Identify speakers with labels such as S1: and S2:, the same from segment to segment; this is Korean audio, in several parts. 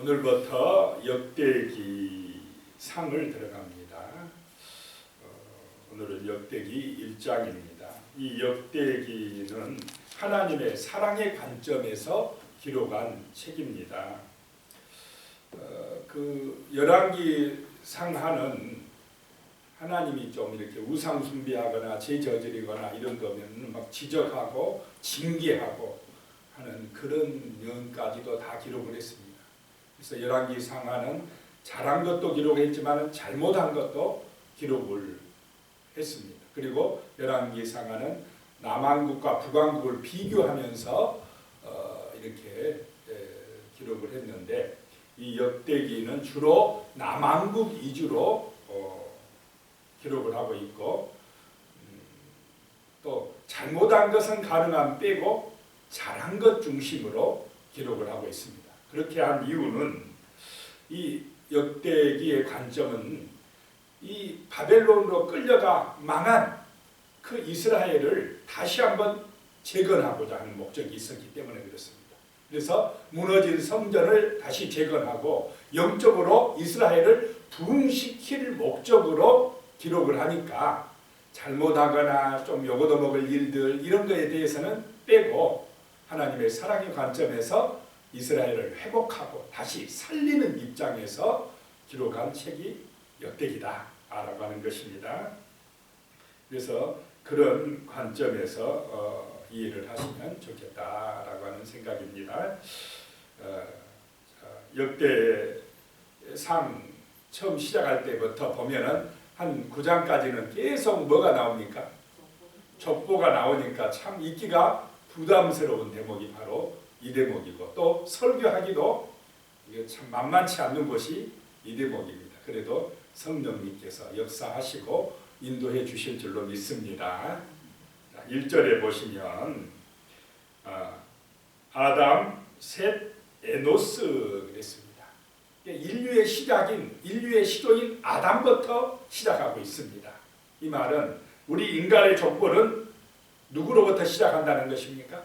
S1: 오늘부터 역대기 상을 들어갑니다. 어, 오늘은 역대기 1장입니다. 이 역대기는 하나님의 사랑의 관점에서 기록한 책입니다. 어, 그 열왕기 상하는 하나님이 좀 이렇게 우상 숭배하거나 죄 저지르거나 이런 거면 막 지적하고 징계하고 하는 그런 면까지도 다 기록을 했습니다. 그래서 열왕기 상하는 잘한 것도 기록했지만 잘못한 것도 기록을 했습니다. 그리고 열왕기 상하는 남한국과 북한국을 비교하면서 어, 이렇게 에, 기록을 했는데 이 역대기는 주로 남한국 위주로 어, 기록을 하고 있고 음, 또 잘못한 것은 가능한 빼고 잘한 것 중심으로 기록을 하고 있습니다. 그렇게 한 이유는 이 역대기의 관점은 이 바벨론으로 끌려가 망한 그 이스라엘을 다시 한번 재건하고자 하는 목적이 있었기 때문에 그렇습니다. 그래서 무너진 성전을 다시 재건하고 영적으로 이스라엘을 부흥시킬 목적으로 기록을 하니까 잘못하거나 좀 요거도 먹을 일들 이런 거에 대해서는 빼고 하나님의 사랑의 관점에서 이스라엘을 회복하고 다시 살리는 입장에서 기록한 책이 역대기다라고 하는 것입니다. 그래서 그런 관점에서 어, 이해를 하시면 좋겠다라고 하는 생각입니다. 어, 역대상 처음 시작할 때부터 보면은 한 9장까지는 계속 뭐가 나옵니까? 족보가 나오니까 참 읽기가 부담스러운 대목이 바로 이 대목이고 또 설교하기도 이게 참 만만치 않는 것이 이 대목입니다. 그래도 성령님께서 역사하시고 인도해 주실 줄로 믿습니다. 1절에 보시면 아, 아담, 셋, 에노스 그랬습니다. 인류의 시작인 인류의 시도인 아담부터 시작하고 있습니다. 이 말은 우리 인간의 족보는 누구로부터 시작한다는 것입니까?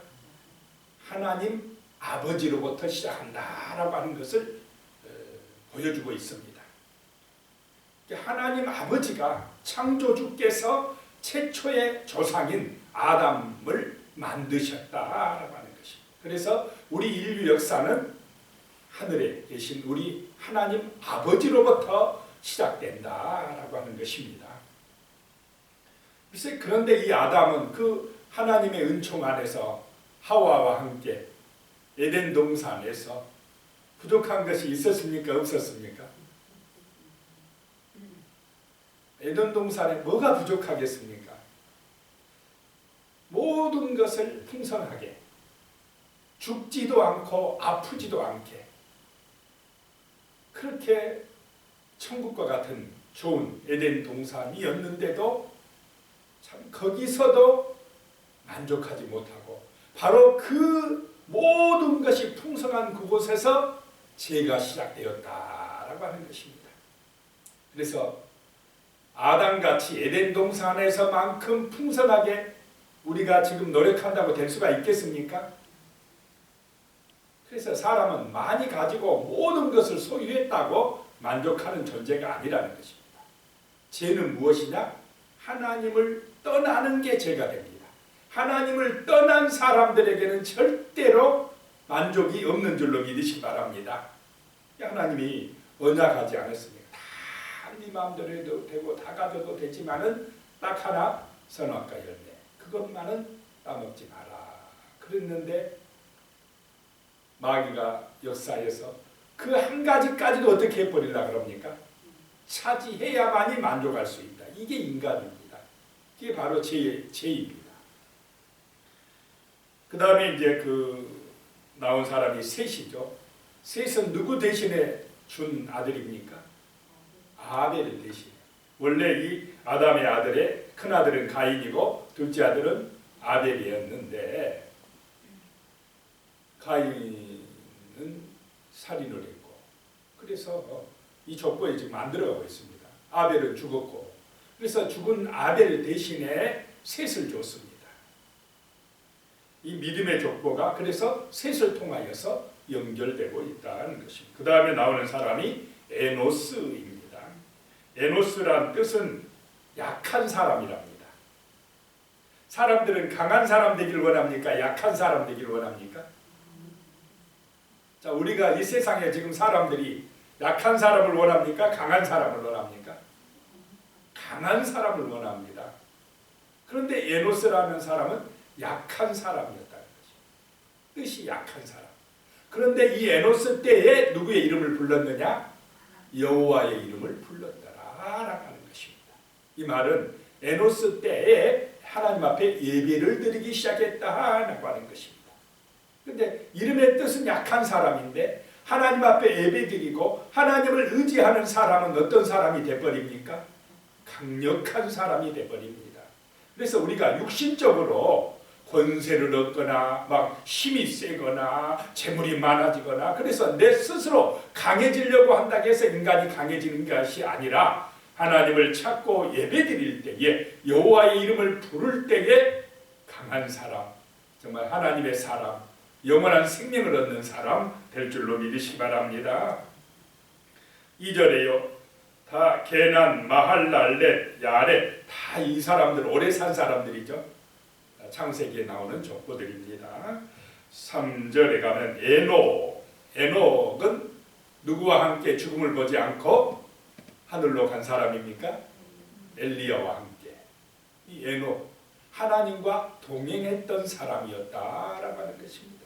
S1: 하나님 아버지로부터 시작한다라고 하는 것을 어, 보여주고 있습니다. 하나님 아버지가 창조주께서 최초의 조상인 아담을 만드셨다라고 하는 것입니다. 그래서 우리 인류 역사는 하늘에 계신 우리 하나님 아버지로부터 시작된다라고 하는 것입니다. 그런데 이 아담은 그 하나님의 은총 안에서 하와와 함께 에덴 동산에서 부족한 것이 있었습니까? 없었습니까? 에덴 동산에 뭐가 부족하겠습니까? 모든 것을 풍성하게 죽지도 않고 아프지도 않게 그렇게 천국과 같은 좋은 에덴 동산이었는데도 참 거기서도 만족하지 못하고 바로 그 모든 것이 풍성한 그곳에서 죄가 시작되었다라고 하는 것입니다. 그래서 아담같이 에덴 동산에서만큼 풍성하게 우리가 지금 노력한다고 될 수가 있겠습니까? 그래서 사람은 많이 가지고 모든 것을 소유했다고 만족하는 존재가 아니라는 것입니다. 죄는 무엇이냐? 하나님을 떠나는 게 죄가 됩니다. 하나님을 떠난 사람들에게는 절대로 만족이 없는 줄로 믿으시 바랍니다. 하나님이 언약하지 않았습니다. 다네 마음대로 해도 되고 다 가져도 되지만은 딱 하나 선악과 열매 그것만은 따먹지 마라. 그랬는데 마귀가 역사에서 그 한 가지까지도 어떻게 해버리려 그럽니까? 차지해야만이 만족할 수 있다. 이게 인간입니다. 이게 바로 죄, 죄입니다. 그 다음에 이제 그 나온 사람이 셋이죠. 셋은 누구 대신에 준 아들입니까? 아벨 대신. 원래 이 아담의 아들의 큰 아들은 가인이고 둘째 아들은 아벨이었는데 가인은 살인을 했고 그래서 이 족보에 지금 만들어가고 있습니다. 아벨은 죽었고 그래서 죽은 아벨 대신에 셋을 줬습니다. 이 믿음의 족보가 그래서 셋을 통하여서 연결되고 있다는 것입니다. 그 다음에 나오는 사람이 에노스입니다. 에노스란 뜻은 약한 사람이랍니다. 사람들은 강한 사람 되길 원합니까? 약한 사람 되길 원합니까? 자, 우리가 이 세상에 지금 사람들이 약한 사람을 원합니까? 강한 사람을 원합니까? 강한 사람을 원합니다. 그런데 에노스라는 사람은 약한 사람이었다는 것입니다. 뜻이 약한 사람. 그런데 이 에노스 때에 누구의 이름을 불렀느냐? 여호와의 이름을 불렀더라라고 하는 것입니다. 이 말은 에노스 때에 하나님 앞에 예배를 드리기 시작했다라고 하는 것입니다. 근데 이름의 뜻은 약한 사람인데 하나님 앞에 예배 드리고 하나님을 의지하는 사람은 어떤 사람이 돼버립니까? 강력한 사람이 돼버립니다. 그래서 우리가 육신적으로 권세를 얻거나 막 힘이 세거나 재물이 많아지거나 그래서 내 스스로 강해지려고 한다고 해서 인간이 강해지는 것이 아니라 하나님을 찾고 예배드릴 때에 여호와의 이름을 부를 때에 강한 사람 정말 하나님의 사람 영원한 생명을 얻는 사람 될 줄로 믿으시기 바랍니다. 2절에요. 다 게난, 마할랄렛, 야렛 다 이 사람들 오래 산 사람들이죠. 창세기에 나오는 족보들입니다. 3절에 가면 에녹, 에녹은 누구와 함께 죽음을 보지 않고 하늘로 간 사람입니까? 엘리야와 함께. 이 에녹 하나님과 동행했던 사람이었다라고 하는 것입니다.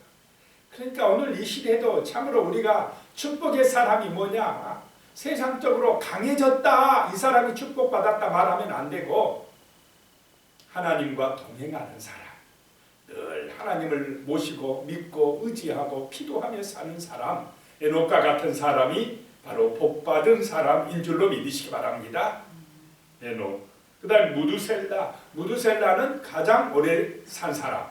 S1: 그러니까 오늘 이 시대도 참으로 우리가 축복의 사람이 뭐냐? 세상적으로 강해졌다. 이 사람이 축복받았다 말하면 안 되고 하나님과 동행하는 사람. 늘 하나님을 모시고 믿고 의지하고 기도하며 사는 사람. 에녹과 같은 사람이 바로 복받은 사람인 줄로 믿으시기 바랍니다. 에녹. 그 다음 무두셀라. 무두셀라는 가장 오래 산 사람.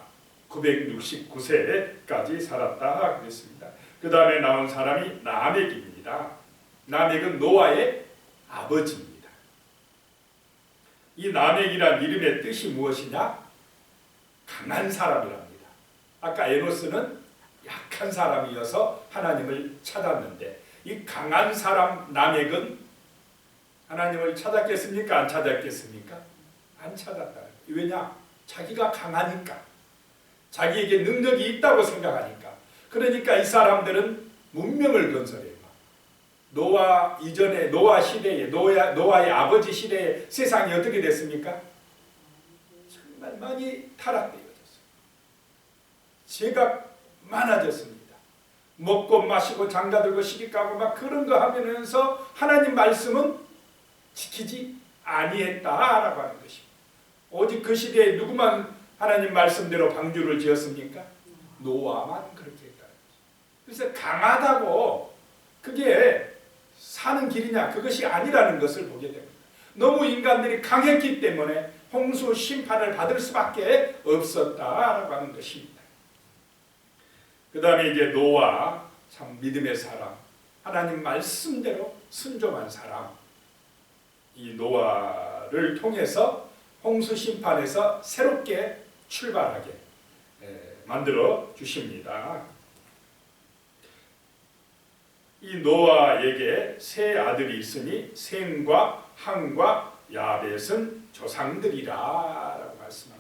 S1: 969세까지 살았다 그랬습니다. 그 다음에 나온 사람이 나멕입니다. 나멕은 노아의 아버지입니다. 이 나멕이란 이름의 뜻이 무엇이냐? 강한 사람이랍니다. 아까 에노스는 약한 사람이어서 하나님을 찾았는데 이 강한 사람 나멕은 하나님을 찾았겠습니까? 안 찾았겠습니까? 안 찾았다. 왜냐? 자기가 강하니까. 자기에게 능력이 있다고 생각하니까. 그러니까 이 사람들은 문명을 건설해요. 노아 이전에 노아 시대에 노아 노아의 아버지 시대에 세상이 어떻게 됐습니까? 정말 많이 타락되어졌어요. 죄가 많아졌습니다. 먹고 마시고 장가 들고 시집 가고 막 그런 거 하면서 하나님 말씀은 지키지 아니했다라고 하는 것입니다. 오직 그 시대에 누구만 하나님 말씀대로 방주를 지었습니까? 노아만 그렇게 했다. 그래서 강하다고 그게 사는 길이냐 그것이 아니라는 것을 보게 됩니다. 너무 인간들이 강했기 때문에 홍수 심판을 받을 수밖에 없었다라고 하는 것입니다. 그 다음에 이제 노아 참 믿음의 사람 하나님 말씀대로 순종한 사람 이 노아를 통해서 홍수 심판에서 새롭게 출발하게 만들어 주십니다. 이 노아에게 세 아들이 있으니 셈과 함과 야벳은 조상들이라라고 말씀합니다.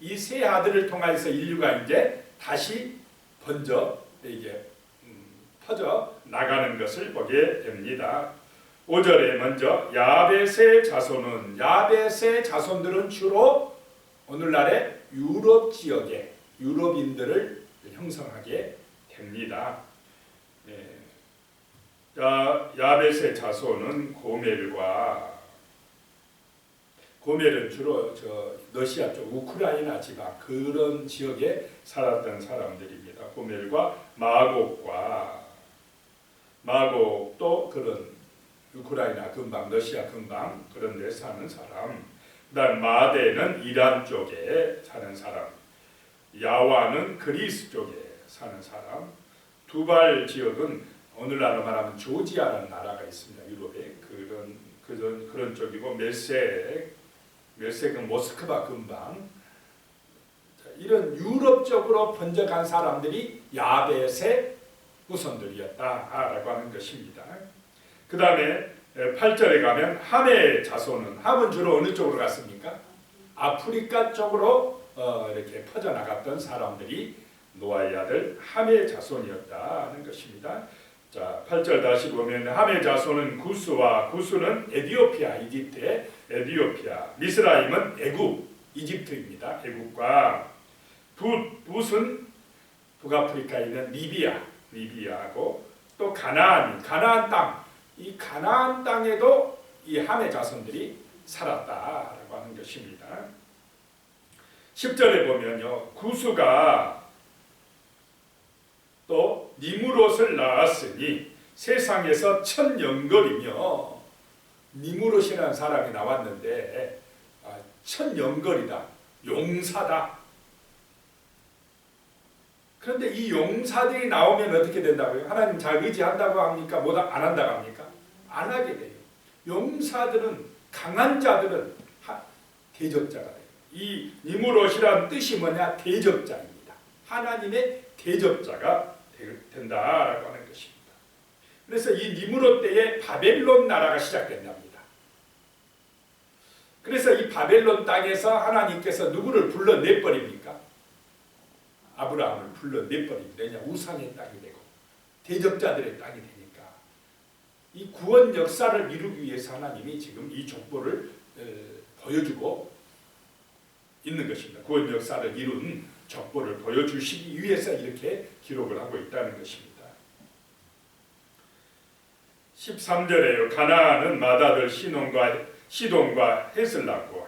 S1: 이 세 아들을 통해서 인류가 이제 다시 번져 이게 음, 퍼져 나가는 것을 보게 됩니다. 5절에 먼저 야벳의 자손은 야벳의 자손들은 주로 오늘날의 유럽 지역의 유럽인들을 형성하게 됩니다. 네. 야, 야벳의 자손은 고멜과 고멜은 주로 저 러시아 쪽 우크라이나 지방 그런 지역에 살았던 사람들입니다. 고멜과 마곡과 마곡도 그런 우크라이나 근방, 러시아 근방 그런 데 사는 사람. 그다음 마대는 이란 쪽에 사는 사람. 야와는 그리스 쪽에 사는 사람. 두발 지역은 오늘날로 말하면 조지아라는 나라가 있습니다. 유럽에 그런 그런 그런 쪽이고 멜색 멜색은 모스크바 근방 자, 이런 유럽 쪽으로 번져간 사람들이 야벳의 후손들이었다라고 하는 것입니다. 그 다음에 8절에 가면 함의 자손은 함은 주로 어느 쪽으로 갔습니까? 아프리카 쪽으로 어, 이렇게 퍼져나갔던 사람들이 노아의 아들 함의 자손이었다는 것입니다. 자, 8절 다시 보면 함의 자손은 구스와 구스는 에디오피아, 이집트의 에디오피아, 미스라임은 애굽, 이집트입니다. 애굽과 붓, 붓은 북아프리카에 있는 리비아, 리비아고 또 가나안, 가나안 땅, 이 가나안 땅에도 이 함의 자손들이 살았다라고 하는 것입니다. 10절에 보면요. 구수가 또 니무롯을 낳았으니 세상에서 첫 영걸이며 니무롯이라는 사람이 나왔는데 아, 첫 영걸이다. 용사다. 그런데 이 용사들이 나오면 어떻게 된다고요? 하나님 잘 의지한다고 합니까? 못안 한다고 합니까? 안 하게 돼요. 용사들은 강한 자들은 하- 대적자가 돼요. 이 니무롯이란 뜻이 뭐냐? 대적자입니다. 하나님의 대적자가 되- 된다라고 하는 것입니다. 그래서 이 니무롯 때에 바벨론 나라가 시작된답니다. 그래서 이 바벨론 땅에서 하나님께서 누구를 불러내 버립니까? 아브라함을 불러내버립니다. 왜냐 우상의 땅이 되고 대적자들의 땅이 되니까 이 구원 역사를 이루기 위해서 하나님이 지금 이 족보를 에, 보여주고 있는 것입니다. 구원 역사를 이룬 족보를 보여주시기 위해서 이렇게 기록을 하고 있다는 것입니다. 13절에요. 가나안은 마다들 시돈과 시돈과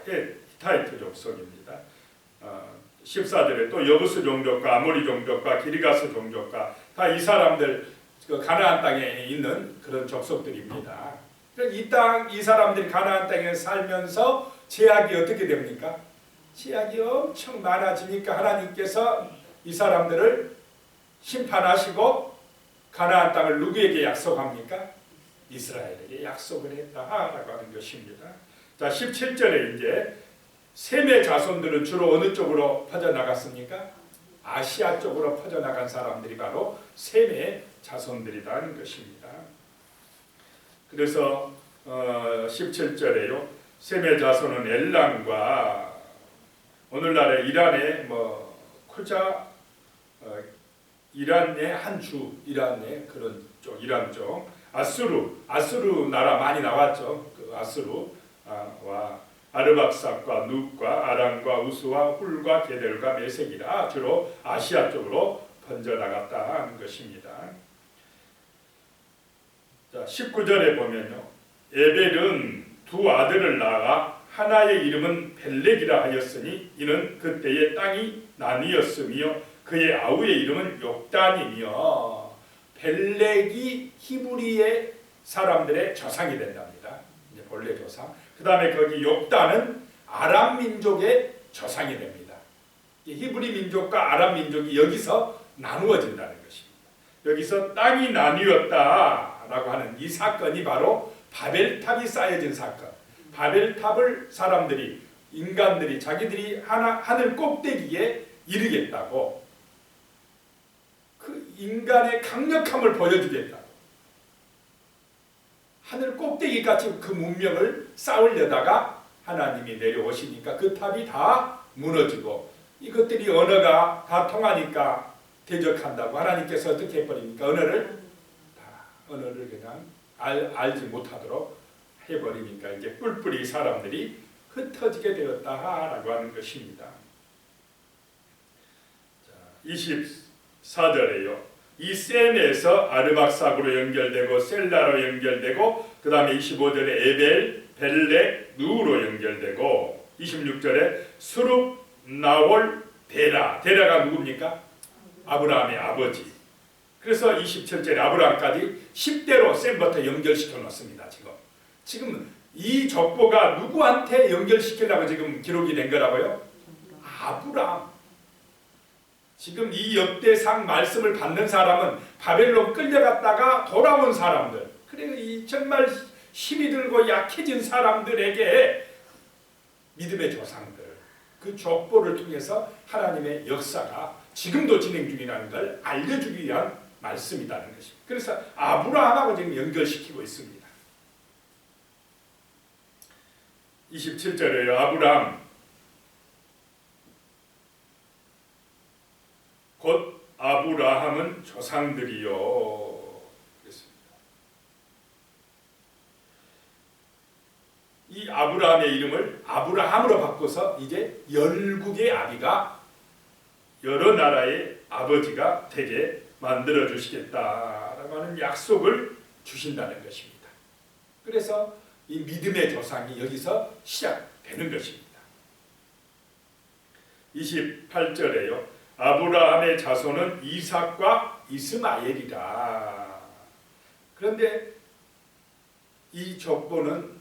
S1: 헷 히타이트 족속입니다. 어, 14절에 또 여부스 종족과 아모리 종족과 기리가스 종족과 다 이 사람들 그 가나안 땅에 있는 그런 족속들입니다. 이 땅 이 사람들이 가나안 땅에 살면서 제약이 어떻게 됩니까? 제약이 엄청 많아지니까 하나님께서 이 사람들을 심판하시고 가나안 땅을 누구에게 약속합니까? 이스라엘에게 약속을 했다라고 하는 것입니다. 자 17절에 이제 셈의 자손들은 주로 어느 쪽으로 퍼져나갔습니까? 아시아 쪽으로 퍼져나간 사람들이 바로 셈의 자손들이라는 것입니다. 그래서 어, 17절에요. 셈의 자손은 엘람과 오늘날의 이란의 뭐 코자 어, 이란의 한 주, 이란의 그런 쪽, 이란 쪽, 아수르, 아수르 나라 많이 나왔죠. 그 아수르와 아르박삭과 눕과 아람과 우스와 훌과 게델과 메색이라 주로 아시아 쪽으로 번져 나갔다 하는 것입니다. 자, 19절에 보면요. 에벨은 두 아들을 낳아 하나의 이름은 벨렉이라 하였으니 이는 그때의 땅이 나뉘었으며 그의 아우의 이름은 욕단이며 벨렉이 히브리의 사람들의 조상이 된답니다. 이제 본래 조상. 그 다음에 거기 욕단은 아람 민족의 조상이 됩니다. 이 히브리 민족과 아람 민족이 여기서 나누어진다는 것입니다. 여기서 땅이 나뉘었다라고 하는 이 사건이 바로 바벨탑이 쌓여진 사건. 바벨탑을 사람들이 인간들이 자기들이 하나 하늘 꼭대기에 이르겠다고 그 인간의 강력함을 보여주겠다고 하늘 꼭대기 같이 그 문명을 쌓으려다가 하나님이 내려오시니까 그 탑이 다 무너지고 이것들이 언어가 다 통하니까 대적한다고 하나님께서 어떻게 해버립니까? 언어를 다 언어를 그냥 알, 알지 못하도록 해버리니까 이제 뿔뿔이 사람들이 흩어지게 되었다라고 하는 것입니다. 자, 24절에요. 이 셈에서 아르박삭으로 연결되고 셀라로 연결되고 그 다음에 25절에 에벨, 벨렉, 누로 연결되고 26절에 수룹, 나올, 데라. 데라가 누굽니까? 아브라함의 아버지. 그래서 27절에 아브라함까지 10대로 셈부터 연결시켜 놓습니다. 지금. 지금 이 족보가 누구한테 연결시키려고 지금 기록이 된 거라고요? 아브라함. 지금 이 역대상 말씀을 받는 사람은 바벨론 끌려갔다가 돌아온 사람들. 그리고 이 정말 힘이 들고 약해진 사람들에게 믿음의 조상들 그 족보를 통해서 하나님의 역사가 지금도 진행 중이라는 걸 알려주기 위한 말씀이라는 것입니다. 그래서 아브라함하고 지금 연결시키고 있습니다. 27절에 아브라함 곧 아브라함은 조상들이요 그랬습니다. 이 아브라함의 이름을 아브라함으로 바꿔서 이제 열국의 아비가 여러 나라의 아버지가 되게 만들어 주시겠다라고 하는 약속을 주신다는 것입니다. 그래서 이 믿음의 조상이 여기서 시작되는 것입니다. 28절에요. 아브라함의 자손은 이삭과 이스마엘이라. 그런데 이 조건은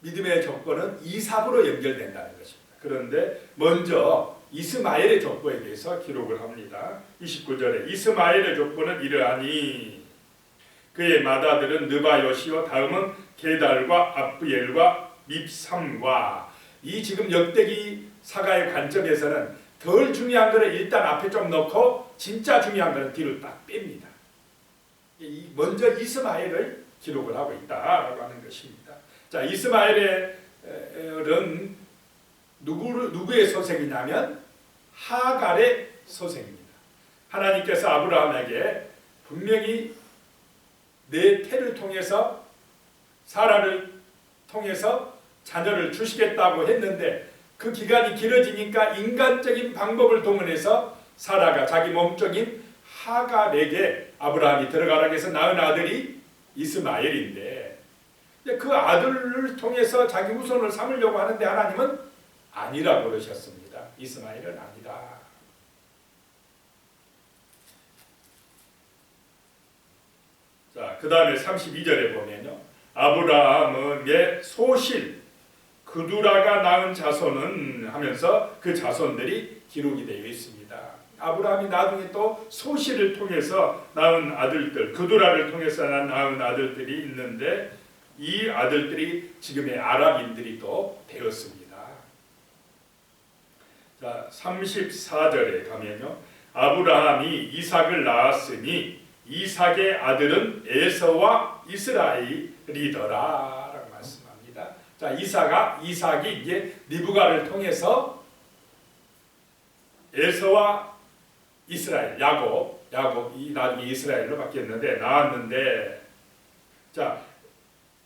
S1: 믿음의 조건은 이삭으로 연결된다는 것입니다. 그런데 먼저 이스마엘의 족보에 대해서 기록을 합니다. 29절에 이스마엘의 족보는 이러하니 그의 맏아들은 느바요시요 다음은 게달과 압부엘과 밉삼과 이 지금 역대기 사가의 관점에서는 덜 중요한 거를 일단 앞에 좀 넣고 진짜 중요한 거는 뒤로 딱 뺍니다. 이 먼저 이스마엘을 기록을 하고 있다라고 하는 것입니다. 자 이스마엘은 누구를 누구의 소생이냐면 하갈의 소생입니다. 하나님께서 아브라함에게 분명히 내 태를 통해서 사라를 통해서 자녀를 주시겠다고 했는데 그 기간이 길어지니까 인간적인 방법을 동원해서 사라가 자기 몸적인 하갈에게 아브라함이 들어가라고 해서 낳은 아들이 이스마엘인데 그 아들을 통해서 자기 후손을 삼으려고 하는데 하나님은 아니라고 그러셨습니다. 이스마엘은 아니다. 자, 그 다음에 32절에 보면요. 아브라함의 소실, 그두라가 낳은 자손은 하면서 그 자손들이 기록이 되어 있습니다. 아브라함이 나중에 또 소실을 통해서 낳은 아들들, 그두라를 통해서 낳은 아들들이 있는데 이 아들들이 지금의 아랍인들이 또 되었습니다. 자, 34절에 가면요. 아브라함이 이삭을 낳았으니 이삭의 아들은 에서와 이스라엘이더라 라고 말씀합니다. 자, 이삭아 이삭이 이제 리브가를 통해서 에서와 이스라엘 야곱 야곱이 나중에 이스라엘로 바뀌었는데 나왔는데 자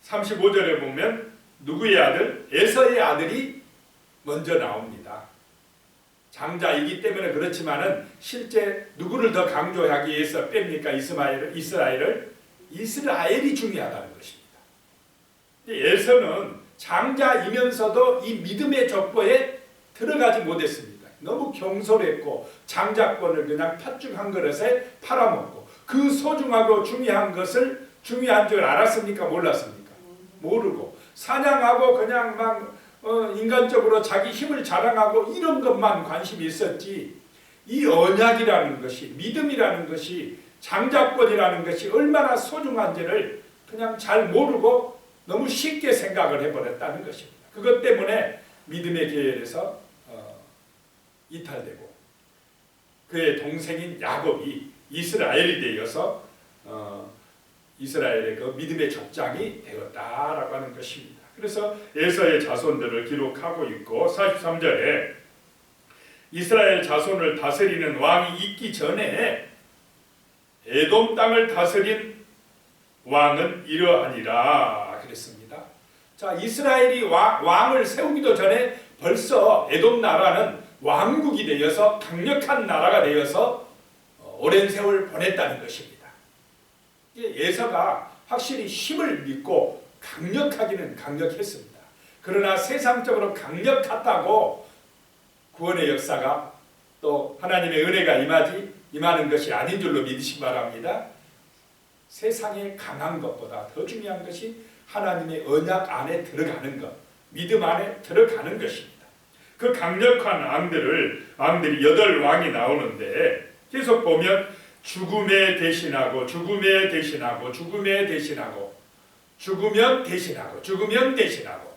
S1: 35절에 보면 누구의 아들 에서의 아들이 먼저 나옵니다. 장자이기 때문에 그렇지만은 실제 누구를 더 강조하기 위해서 뺍니까 이스마엘 이스라엘을 이스라엘이 중요하다는 것입니다. 에서는 장자이면서도 이 믿음의 족보에 들어가지 못했습니다. 너무 경솔했고 장자권을 그냥 팥죽 한 그릇에 팔아먹고 그 소중하고 중요한 것을 중요한 줄 알았습니까? 몰랐습니까? 모르고 사냥하고 그냥 막 어, 인간적으로 자기 힘을 자랑하고 이런 것만 관심이 있었지 이 언약이라는 것이 믿음이라는 것이 장자권이라는 것이 얼마나 소중한지를 그냥 잘 모르고 너무 쉽게 생각을 해버렸다는 것입니다. 그것 때문에 믿음의 계열에서 어, 이탈되고 그의 동생인 야곱이 이스라엘이 되어서 어, 이스라엘의 그 믿음의 족장이 되었다라고 하는 것입니다. 그래서 에서의 자손들을 기록하고 있고 43절에 이스라엘 자손을 다스리는 왕이 있기 전에 에돔 땅을 다스린 왕은 이러하니라 그랬습니다. 자 이스라엘이 왕, 왕을 세우기도 전에 벌써 에돔 나라는 왕국이 되어서 강력한 나라가 되어서 오랜 세월 보냈다는 것입니다. 예서가 확실히 힘을 믿고 강력하기는 강력했습니다. 그러나 세상적으로 강력하다고 구원의 역사가 또 하나님의 은혜가 임하지 임하는 것이 아닌 줄로 믿으시기 바랍니다. 세상에 강한 것보다 더 중요한 것이 하나님의 언약 안에 들어가는 것, 믿음 안에 들어가는 것입니다. 그 강력한 왕들을 왕들이 여덟 왕이 나오는데 계속 보면 죽음에 대신하고 죽음에 대신하고 죽음에 대신하고 죽으면 대신하고 죽으면 대신하고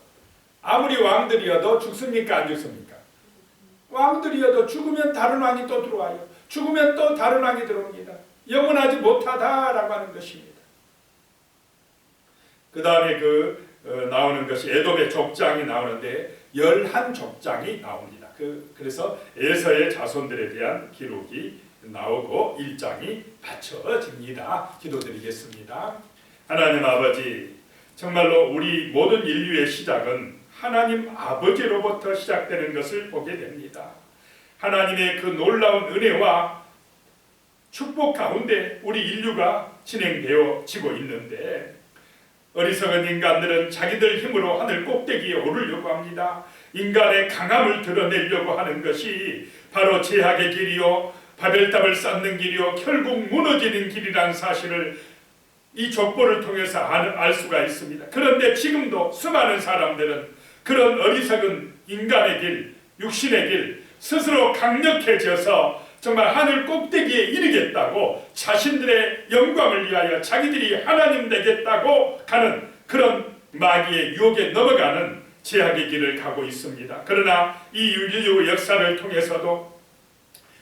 S1: 아무리 왕들이어도 죽습니까 안 죽습니까? 왕들이어도 죽으면 다른 왕이 또 들어와요. 죽으면 또 다른 왕이 들어옵니다. 영원하지 못하다라고 하는 것입니다. 그 다음에 그 어, 나오는 것이 에돔의 족장이 나오는데 열한 족장이 나옵니다. 그 그래서 에서의 자손들에 대한 기록이 나오고 일장이 받쳐집니다. 기도드리겠습니다. 하나님 아버지 정말로 우리 모든 인류의 시작은 하나님 아버지로부터 시작되는 것을 보게 됩니다. 하나님의 그 놀라운 은혜와 축복 가운데 우리 인류가 진행되어 지고 있는데 어리석은 인간들은 자기들 힘으로 하늘 꼭대기에 오르려고 합니다. 인간의 강함을 드러내려고 하는 것이 바로 제약의 길이요 바벨탑을 쌓는 길이요 결국 무너지는 길이라는 사실을 이 족보를 통해서 알, 알 수가 있습니다. 그런데 지금도 수많은 사람들은 그런 어리석은 인간의 길, 육신의 길 스스로 강력해져서 정말 하늘 꼭대기에 이르겠다고 자신들의 영광을 위하여 자기들이 하나님 되겠다고 가는 그런 마귀의 유혹에 넘어가는 제약의 길을 가고 있습니다. 그러나 이 인류 역사를 통해서도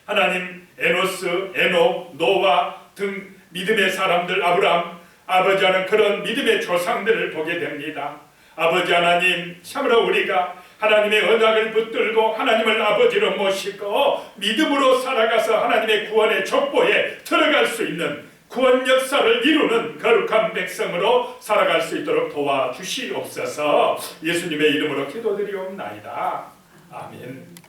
S1: 하나님 에노스, 에노, 노아 등 믿음의 사람들 아브람 아버지 하는 그런 믿음의 조상들을 보게 됩니다. 아버지 하나님 참으로 우리가 하나님의 언약을 붙들고 하나님을 아버지로 모시고 믿음으로 살아가서 하나님의 구원의 족보에 들어갈 수 있는 구원 역사를 이루는 거룩한 백성으로 살아갈 수 있도록 도와주시옵소서 예수님의 이름으로 기도드리옵나이다. 아멘.